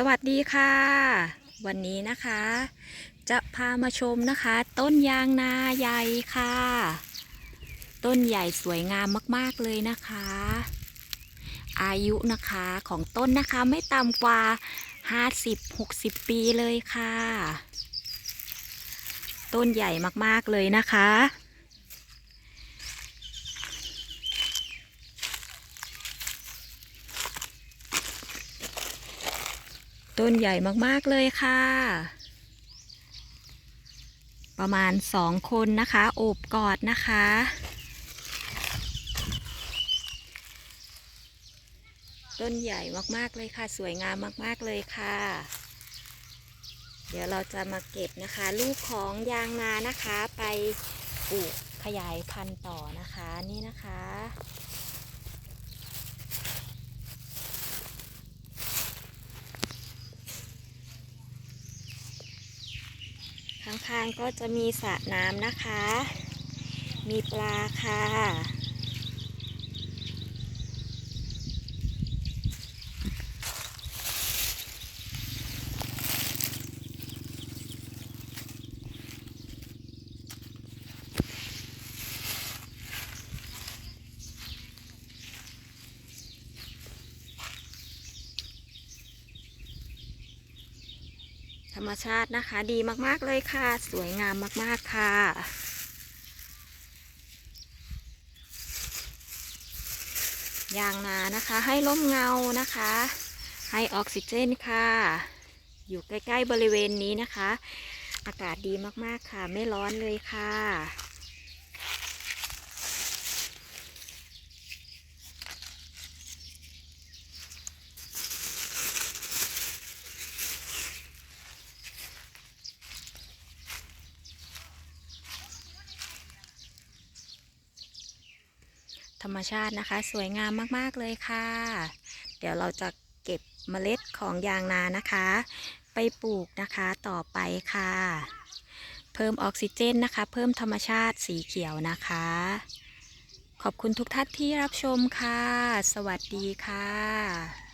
สวัสดีค่ะ วันนี้นะคะ จะพามาชมนะคะ ต้นยางนาใหญ่ค่ะ ต้นใหญ่สวยงามมากๆเลยนะคะ อายุนะคะของต้นนะคะไม่ต่ำกว่า 50-60 ปีเลยค่ะ ต้นใหญ่มากๆเลยนะคะ ต้นใหญ่มากๆเลยค่ะ ประมาณสองคนนะคะโอบกอดนะคะ ต้นใหญ่มากๆเลยค่ะ สวยงามมากๆเลยค่ะ เดี๋ยวเราจะมาเก็บนะคะ ลูกของยางนานะคะไปปลูกขยายพันธุ์ต่อนะคะนี่นะคะ ข้างๆก็จะมีสระน้ำนะคะ มีปลาค่ะ ธรรมชาตินะคะ ดีมากๆเลยค่ะ สวยงามมาก ๆ ค่ะ ยางนานะคะ ให้ร่มเงานะคะ ให้ออกซิเจนค่ะ อยู่ใกล้ ๆ บริเวณนี้นะคะ อากาศดีมากๆค่ะ ไม่ร้อนเลยค่ะ รรมชาตินะคะ สวยงามมากๆเลยค่ะ เดี๋ยวเราจะเก็บเมล็ดของยางนานะคะ ไปปลูกนะคะต่อไปค่ะ เพิ่มออกซิเจนนะคะ เพิ่มธรรมชาติสีเขียวนะคะ ขอบคุณทุกท่านที่รับชมค่ะ สวัสดีค่ะ